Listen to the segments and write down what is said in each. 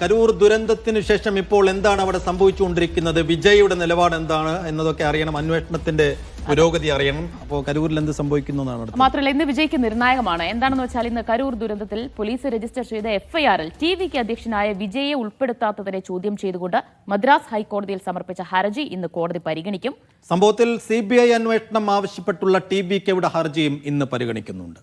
കരൂർ ദുരന്തത്തിന് ശേഷം ഇപ്പോൾ എന്താണ് അവിടെ സംഭവിച്ചുകൊണ്ടിരിക്കുന്നത്? വിജയുടെ നിലപാട് എന്താണ് എന്നതൊക്കെ അറിയണം അന്വേഷണത്തിന്റെ പുരോഗതി അറിയണം. അപ്പോൾ കരൂരിൽ എന്ത് സംഭവിക്കുന്നു മാത്രമല്ല ഇന്ന് വിജയ്ക്ക് നിർണായകമാണ്. എന്താണെന്ന് വെച്ചാൽ ഇന്ന് കരൂർ ദുരന്തത്തിൽ പോലീസ് രജിസ്റ്റർ ചെയ്ത എഫ്ഐആറിൽ ടി വിക്ക് അധ്യക്ഷനായ വിജയെ ഉൾപ്പെടുത്താത്തതിനെ ചോദ്യം ചെയ്തുകൊണ്ട് മദ്രാസ് ഹൈക്കോടതിയിൽ സമർപ്പിച്ച ഹർജി ഇന്ന് കോടതി പരിഗണിക്കും. സംഭവത്തിൽ സി ബി ഐ അന്വേഷണം ആവശ്യപ്പെട്ടുള്ള ടി ബി കെയുടെ ഹർജിയും ഇന്ന് പരിഗണിക്കുന്നുണ്ട്.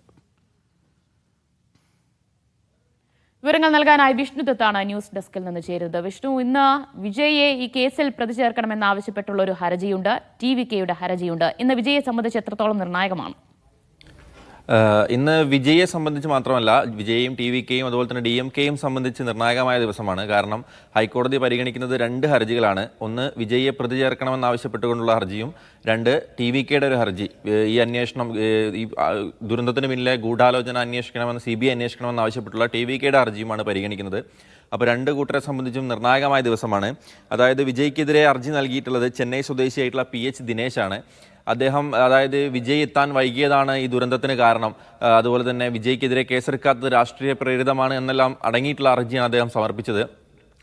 വിവരങ്ങൾ നൽകാനായി വിഷ്ണു ദത്താണ് ന്യൂസ് ഡെസ്കിൽ നിന്ന് ചേരുന്നത്. വിഷ്ണു ഇന്ന് വിജയെ ഈ കേസിൽ പ്രതി ചേർക്കണമെന്നാവശ്യപ്പെട്ടുള്ള ഒരു ഹർജിയുണ്ട് ടി വി കെയുടെ ഹർജിയുണ്ട് ഇന്ന് വിജയെ സംബന്ധിച്ച് എത്രത്തോളം നിർണായകമാണ്? ഇന്ന് വിജയെ സംബന്ധിച്ച് മാത്രമല്ല വിജയും ടി വി കെയും അതുപോലെ തന്നെ ഡി എം കെയും സംബന്ധിച്ച് നിർണായകമായ ദിവസമാണ്. കാരണം ഹൈക്കോടതി പരിഗണിക്കുന്നത് രണ്ട് ഹർജികളാണ്. ഒന്ന് വിജയെ പ്രതി ചേർക്കണമെന്നാവശ്യപ്പെട്ടുകൊണ്ടുള്ള ഹർജിയും രണ്ട് ടി വി കെയുടെ ഒരു ഹർജി. ഈ അന്വേഷണം ഈ ദുരന്തത്തിന് പിന്നിലെ ഗൂഢാലോചന അന്വേഷിക്കണമെന്ന് സി ബി ഐ അന്വേഷിക്കണമെന്ന് ആവശ്യപ്പെട്ടുള്ള ടി വി കെയുടെ ഹർജിയുമാണ് പരിഗണിക്കുന്നത്. അപ്പോൾ രണ്ട് കൂട്ടരെ സംബന്ധിച്ചും നിർണായകമായ ദിവസമാണ്. അതായത് വിജയ്ക്കെതിരെ ഹർജി നൽകിയിട്ടുള്ളത് ചെന്നൈ സ്വദേശിയായിട്ടുള്ള പി എച്ച് ദിനേശാണ്. അദ്ദേഹം അതായത് വിജയ് എത്താൻ വൈകിയതാണ് ഈ ദുരന്തത്തിന് കാരണം. അതുപോലെ തന്നെ വിജയ്ക്കെതിരെ കേസെടുക്കാത്തത് രാഷ്ട്രീയ പ്രേരിതമാണ് എന്നെല്ലാം അടങ്ങിയിട്ടുള്ള ഹർജിയാണ് അദ്ദേഹം സമർപ്പിച്ചത്.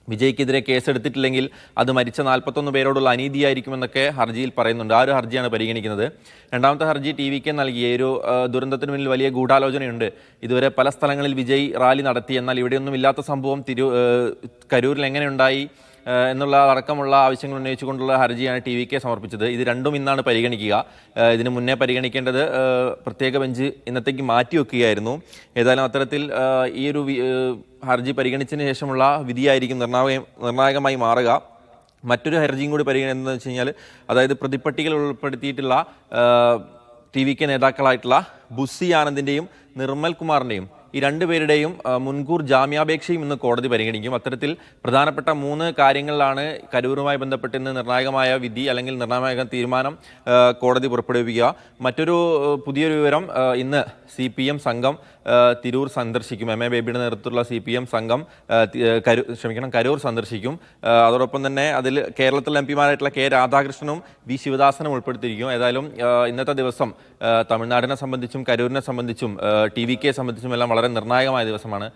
വിജയ്ക്കെതിരെ കേസെടുത്തിട്ടില്ലെങ്കിൽ അത് മരിച്ച നാൽപ്പത്തൊന്ന് പേരോടുള്ള അനീതിയായിരിക്കുമെന്നൊക്കെ ഹർജിയിൽ പറയുന്നുണ്ട്. ആ ഒരു ഹർജിയാണ് പരിഗണിക്കുന്നത്. രണ്ടാമത്തെ ഹർജി ടി വിക്ക് നൽകിയ ഒരു ദുരന്തത്തിന് മുന്നിൽ വലിയ ഗൂഢാലോചനയുണ്ട്. ഇതുവരെ പല സ്ഥലങ്ങളിൽ വിജയ് റാലി നടത്തി. എന്നാൽ ഇവിടെയൊന്നും ഇല്ലാത്ത സംഭവം തിരു കരൂരിൽ എങ്ങനെയുണ്ടായി എന്നുള്ള അടക്കമുള്ള ആവശ്യങ്ങൾ ഉന്നയിച്ചുകൊണ്ടുള്ള ഹർജിയാണ് ടി വി കെ സമർപ്പിച്ചത്. ഇത് രണ്ടും ഇന്നാണ് പരിഗണിക്കുക. ഇതിന് മുന്നേ പരിഗണിക്കേണ്ടത് പ്രത്യേക ബെഞ്ച് ഇന്നത്തേക്ക് മാറ്റിവെക്കുകയായിരുന്നു. ഏതായാലും അത്തരത്തിൽ ഈ ഒരു ഹർജി പരിഗണിച്ചതിന് ശേഷമുള്ള വിധിയായിരിക്കും നിർണായക നിർണായകമായി മാറുക. മറ്റൊരു ഹർജിയും കൂടി പരിഗണിക്കുന്നത് വെച്ച് കഴിഞ്ഞാൽ അതായത് പ്രതിപ്പട്ടികയിൽ ഉൾപ്പെടുത്തിയിട്ടുള്ള ടി വി കെ നേതാക്കളായിട്ടുള്ള ബുസ്സി ആനന്ദിന്റെയും നിർമ്മൽ കുമാറിന്റെയും ഈ രണ്ടുപേരുടെയും മുൻകൂർ ജാമ്യാപേക്ഷയും ഇന്ന് കോടതി പരിഗണിക്കും. അത്തരത്തിൽ പ്രധാനപ്പെട്ട മൂന്ന് കാര്യങ്ങളിലാണ് കരൂരുമായി ബന്ധപ്പെട്ട് ഇന്ന് നിർണായകമായ വിധി അല്ലെങ്കിൽ നിർണായക തീരുമാനം കോടതി പുറപ്പെടുവിക്കുക. മറ്റൊരു പുതിയൊരു വിവരം ഇന്ന് സി പി എം സംഘം തിരൂർ സന്ദർശിക്കും. എം എ ബേബിയുടെ നേതൃത്വത്തിലുള്ള സി പി എം സംഘം കരു ക്ഷമിക്കണം കരൂർ സന്ദർശിക്കും. അതോടൊപ്പം തന്നെ അതിൽ കേരളത്തിലെ എം പിമാരായിട്ടുള്ള കെ രാധാകൃഷ്ണനും വി ശിവദാസനും ഉൾപ്പെടുത്തിയിരിക്കും. ഏതായാലും ഇന്നത്തെ ദിവസം തമിഴ്നാടിനെ സംബന്ധിച്ചും കരൂരിനെ സംബന്ധിച്ചും ടി വി കെ സംബന്ധിച്ചും എല്ലാം വളരെ നിർണായകമായ ദിവസമാണ്